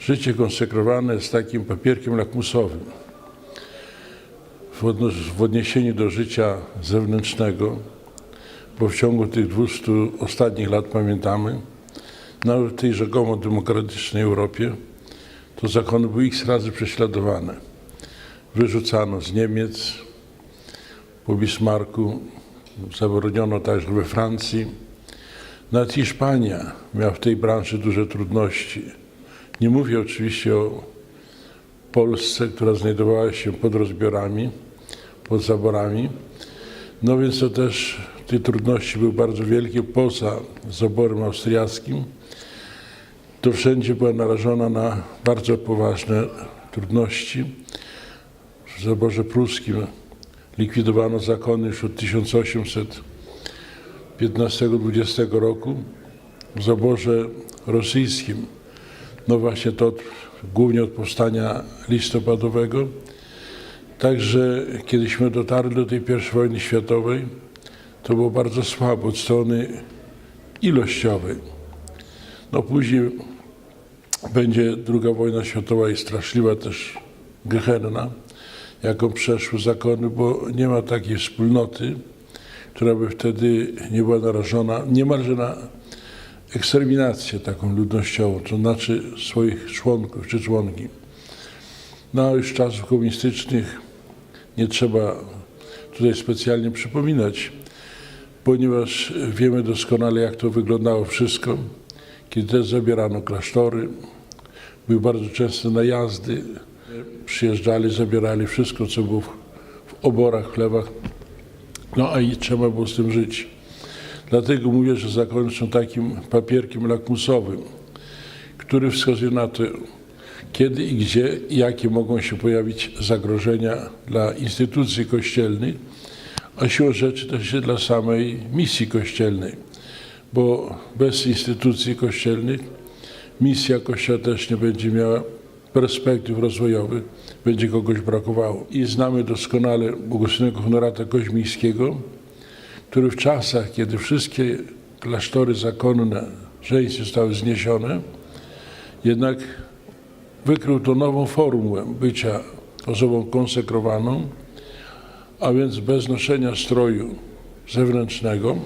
życie konsekrowane jest takim papierkiem lakmusowym. W odniesieniu do życia zewnętrznego, bo w ciągu tych 200 ostatnich lat pamiętamy, nawet w tej rzekomo demokratycznej Europie, to zakony były x razy prześladowane. Wyrzucano z Niemiec, po Bismarcku, zabroniono także we Francji. Nawet Hiszpania miała w tej branży duże trudności. Nie mówię oczywiście o Polsce, która znajdowała się pod rozbiorami, pod zaborami. No więc to też te trudności były bardzo wielkie poza zaborem austriackim. To wszędzie była narażona na bardzo poważne trudności. W zaborze pruskim likwidowano zakony już od 1815-20 roku. W zaborze rosyjskim, no właśnie to głównie od powstania listopadowego. Także kiedyśmy dotarli do tej I wojny światowej, to było bardzo słabo od strony ilościowej. No później będzie druga wojna światowa i straszliwa też gehenna, jaką przeszły zakony, bo nie ma takiej wspólnoty, która by wtedy nie była narażona niemalże na eksterminację taką ludnościową, to znaczy swoich członków czy członki. No a już czasów komunistycznych nie trzeba tutaj specjalnie przypominać, ponieważ wiemy doskonale, jak to wyglądało wszystko, kiedy też zabierano klasztory, były bardzo częste najazdy, przyjeżdżali, zabierali wszystko, co było w, oborach, chlewach, no a i trzeba było z tym żyć. Dlatego mówię, że zakony są takim papierkiem lakmusowym, który wskazuje na to, kiedy i gdzie jakie mogą się pojawić zagrożenia dla instytucji kościelnych, a siłą rzeczy też dla samej misji kościelnej, bo bez instytucji kościelnych misja Kościoła też nie będzie miała perspektyw rozwojowych, będzie kogoś brakowało. I znamy doskonale Bogusławego Honorata Koźmińskiego, który w czasach, kiedy wszystkie klasztory zakonne żeńskie zostały zniesione, jednak wykrył to nową formułę bycia osobą konsekrowaną, a więc bez noszenia stroju zewnętrznego.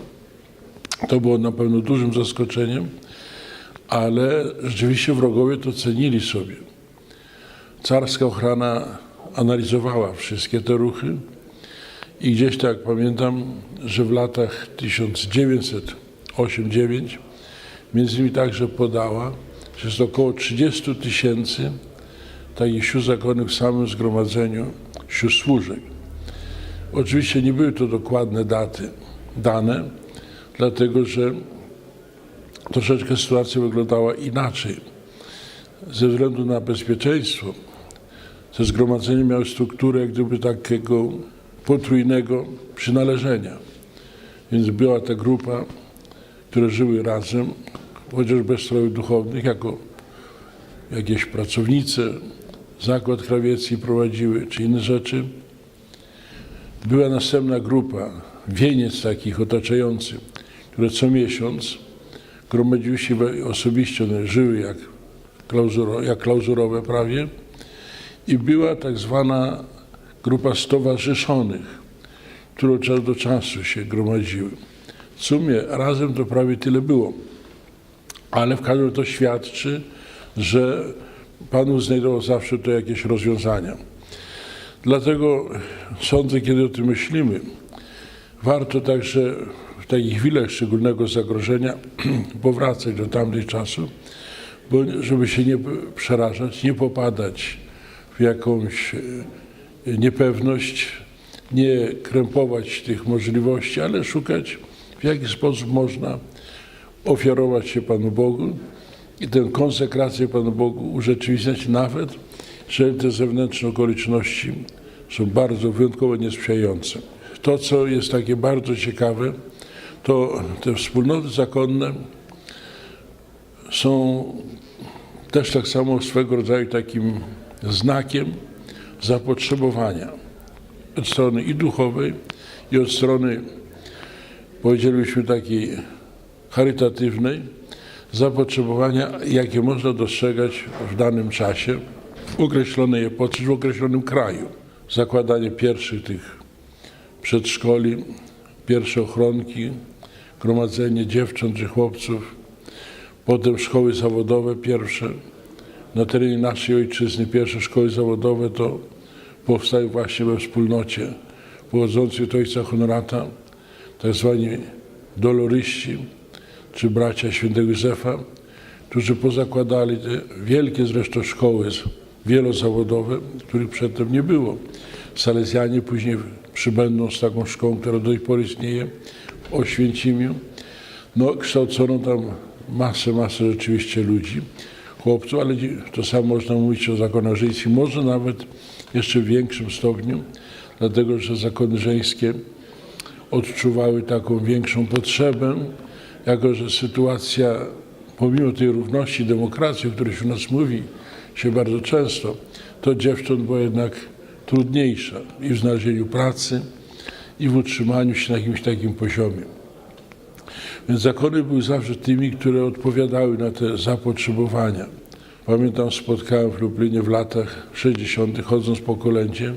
To było na pewno dużym zaskoczeniem, ale rzeczywiście wrogowie to cenili sobie. Carska ochrona analizowała wszystkie te ruchy i gdzieś tak pamiętam, że w latach 1908-9 między innymi także podała, że jest około 30 tysięcy takich sił zakonnych w samym zgromadzeniu sił służek. Oczywiście nie były to dokładne daty dane, dlatego że troszeczkę sytuacja wyglądała inaczej. Ze względu na bezpieczeństwo te zgromadzenie miało strukturę jak gdyby takiego potrójnego przynależenia. Więc była ta grupa, które żyły razem, chociaż bez strojów duchownych, jako jakieś pracownice, zakład krawiecki prowadziły, czy inne rzeczy. Była następna grupa, wieniec takich otaczający, które co miesiąc gromadziły się osobiście, one żyły jak, klauzuro, jak klauzurowe prawie i była tak zwana grupa stowarzyszonych, które od czasu do czasu się gromadziły. W sumie razem to prawie tyle było, ale w każdym razie to świadczy, że Pan znajdował zawsze to jakieś rozwiązania. Dlatego sądzę, kiedy o tym myślimy, warto także w takich chwilach szczególnego zagrożenia powracać do tamtych czasów, bo żeby się nie przerażać, nie popadać w jakąś niepewność, nie krępować tych możliwości, ale szukać w jaki sposób można ofiarować się Panu Bogu i tę konsekrację Panu Bogu urzeczywistniać nawet, że te zewnętrzne okoliczności są bardzo wyjątkowo niesprzyjające. To, co jest takie bardzo ciekawe, to te wspólnoty zakonne są też tak samo swego rodzaju takim znakiem zapotrzebowania od strony i duchowej, i od strony, powiedzielibyśmy, takiej charytatywnej, zapotrzebowania, jakie można dostrzegać w danym czasie, w określonej epoce, w określonym kraju. Zakładanie pierwszych tych przedszkoli, pierwsze ochronki, gromadzenie dziewcząt czy chłopców, potem szkoły zawodowe pierwsze. Na terenie naszej ojczyzny pierwsze szkoły zawodowe to powstały właśnie we wspólnocie pochodzącej od ojca Honorata, tak zwani doloryści, czy bracia świętego Józefa, którzy pozakładali te wielkie zresztą szkoły wielozawodowe, których przedtem nie było. Salezjanie później przybędą z taką szkołą, która do tej pory istnieje w Oświęcimiu. No, kształcono tam masę, masę rzeczywiście ludzi, chłopców, ale to samo można mówić o zakonach żeńskich, może nawet jeszcze w większym stopniu, dlatego że zakony żeńskie odczuwały taką większą potrzebę, jako że sytuacja, pomimo tej równości, demokracji, o której się u nas mówi się bardzo często, to dziewcząt była jednak trudniejsza i w znalezieniu pracy, i w utrzymaniu się na jakimś takim poziomie. Więc zakony były zawsze tymi, które odpowiadały na te zapotrzebowania. Pamiętam, spotkałem w Lublinie w latach 60., chodząc po kolędzie,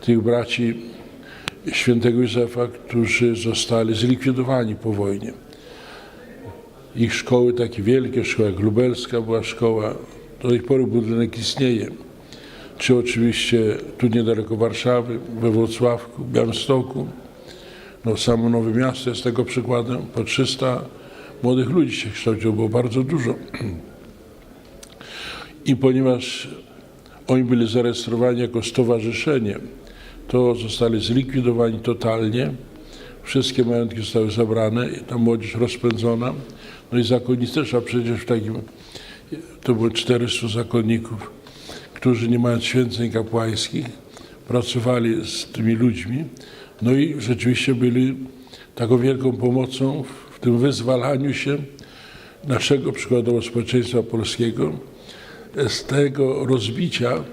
tych braci świętego Józefa, którzy zostali zlikwidowani po wojnie. Ich szkoły, takie wielkie szkoły, jak lubelska była szkoła, do tej pory budynek istnieje. Czy oczywiście tu niedaleko Warszawy, we Wrocławku, Białymstoku, no samo Nowe Miasto jest tego przykładem. Po 300 młodych ludzi się kształciło, było bardzo dużo. I ponieważ oni byli zarejestrowani jako stowarzyszenie, to zostali zlikwidowani totalnie. Wszystkie majątki zostały zabrane, ta młodzież rozpędzona. No i zakonnicy też, a przecież w takim, to było 400 zakonników, którzy nie mając święceń kapłańskich, pracowali z tymi ludźmi. No i rzeczywiście byli taką wielką pomocą w tym wyzwalaniu się naszego przykładowo społeczeństwa polskiego z tego rozbicia,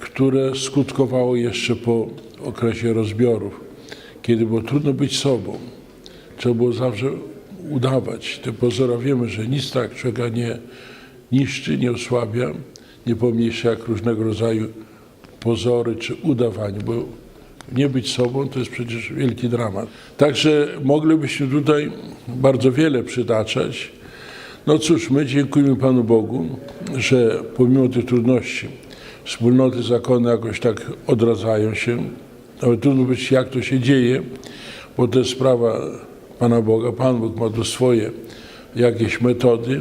które skutkowało jeszcze po okresie rozbiorów, kiedy było trudno być sobą. Trzeba było zawsze udawać. Te pozora wiemy, że nic tak człowieka nie niszczy, nie osłabia, nie pomniejsza jak różnego rodzaju pozory czy udawanie, bo nie być sobą to jest przecież wielki dramat. Także moglibyśmy tutaj bardzo wiele przytaczać. No cóż, my dziękujemy Panu Bogu, że pomimo tych trudności wspólnoty zakony jakoś tak odradzają się. Nawet trudno być, jak to się dzieje, bo to jest sprawa Pana Boga. Pan Bóg ma tu swoje jakieś metody,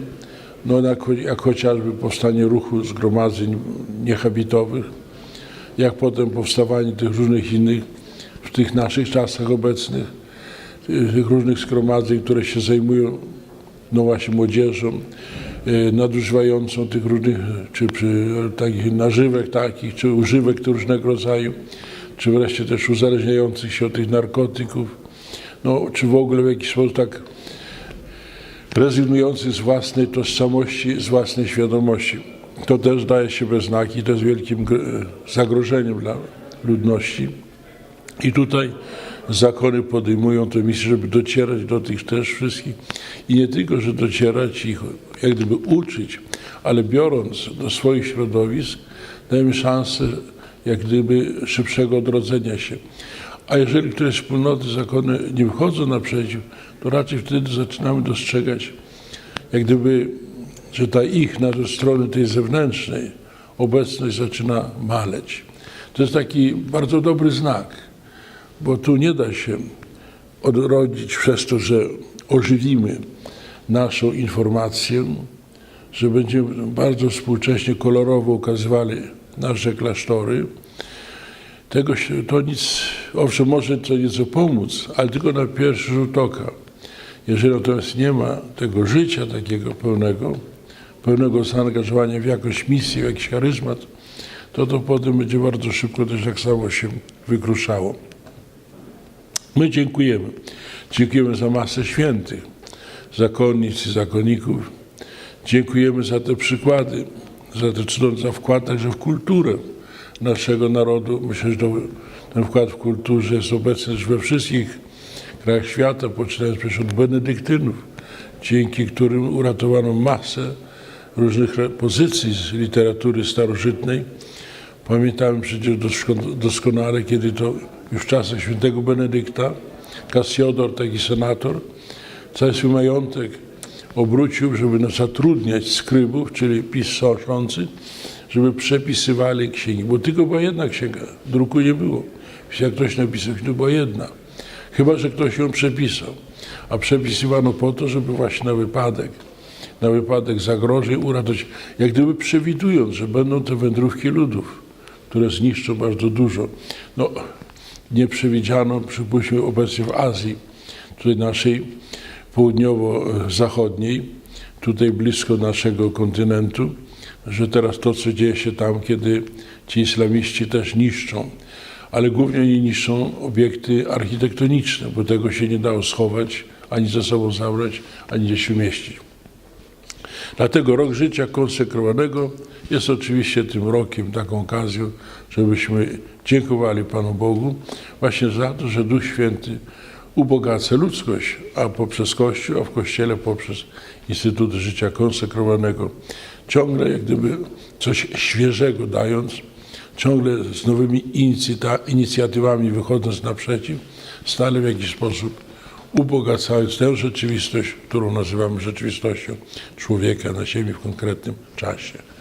no jak, chociażby powstanie ruchu zgromadzeń niehabitowych, jak potem powstawanie tych różnych innych w tych naszych czasach obecnych, tych różnych zgromadzeń, które się zajmują no właśnie młodzieżą, y, nadużywającą tych różnych, czy przy takich nażywek takich, czy używek różnego rodzaju, czy wreszcie też uzależniających się od tych narkotyków, no czy w ogóle w jakiś sposób tak rezygnujących z własnej tożsamości, z własnej świadomości. To też daje się we znaki, to jest wielkim gr- zagrożeniem dla ludności. I tutaj zakony podejmują tę misję, żeby docierać do tych też wszystkich i nie tylko, że docierać ich, jak gdyby uczyć, ale biorąc do swoich środowisk, dajemy szansę jak gdyby szybszego odrodzenia się. A jeżeli któreś wspólnoty, zakony nie wychodzą naprzeciw, to raczej wtedy zaczynamy dostrzegać, jak gdyby, że ta ich na strony tej zewnętrznej obecność zaczyna maleć. To jest taki bardzo dobry znak bo tu nie da się odrodzić przez to, że ożywimy naszą informację, że będziemy bardzo współcześnie kolorowo ukazywali nasze klasztory. Tego się, to nic, owszem, może to nieco pomóc, ale tylko na pierwszy rzut oka. Jeżeli natomiast nie ma tego życia takiego pełnego, pełnego zaangażowania w jakąś misję, w jakiś charyzmat, to to potem będzie bardzo szybko też tak samo się wykruszało. My dziękujemy. Dziękujemy za masę świętych, zakonnic i zakonników. Dziękujemy za te przykłady, za ten cudowny za wkład także w kulturę naszego narodu. Myślę, że ten wkład w kulturze jest obecny też we wszystkich krajach świata, poczynając przecież od benedyktynów, dzięki którym uratowano masę różnych pozycji z literatury starożytnej. Pamiętamy przecież dosko- doskonale, kiedy to już w czasach świętego Benedykta Kasiodor, taki senator, cały swój majątek obrócił, żeby zatrudniać skrybów, czyli piszący, żeby przepisywali księgi, bo tylko była jedna księga, druku nie było. Jak ktoś napisał, to była jedna. Chyba, że ktoś ją przepisał. A przepisywano po to, żeby właśnie na wypadek, na wypadek zagrożeń uratować, jak gdyby przewidując, że będą te wędrówki ludów, które zniszczą bardzo dużo. No, nie przewidziano, przypuśćmy obecnie w Azji, tutaj naszej południowo-zachodniej, tutaj blisko naszego kontynentu, że teraz to, co dzieje się tam, kiedy ci islamiści też niszczą, ale głównie oni niszczą obiekty architektoniczne, bo tego się nie dało schować, ani ze sobą zabrać, ani gdzieś umieścić. Dlatego rok życia konsekrowanego jest oczywiście tym rokiem, taką okazją, żebyśmy dziękowali Panu Bogu właśnie za to, że Duch Święty ubogaca ludzkość, a poprzez Kościół, a w Kościele poprzez Instytut Życia Konsekrowanego. Ciągle jak gdyby coś świeżego dając, ciągle z nowymi inicjatywami wychodząc naprzeciw, stale w jakiś sposób ubogacając tę rzeczywistość, którą nazywamy rzeczywistością człowieka na Ziemi w konkretnym czasie.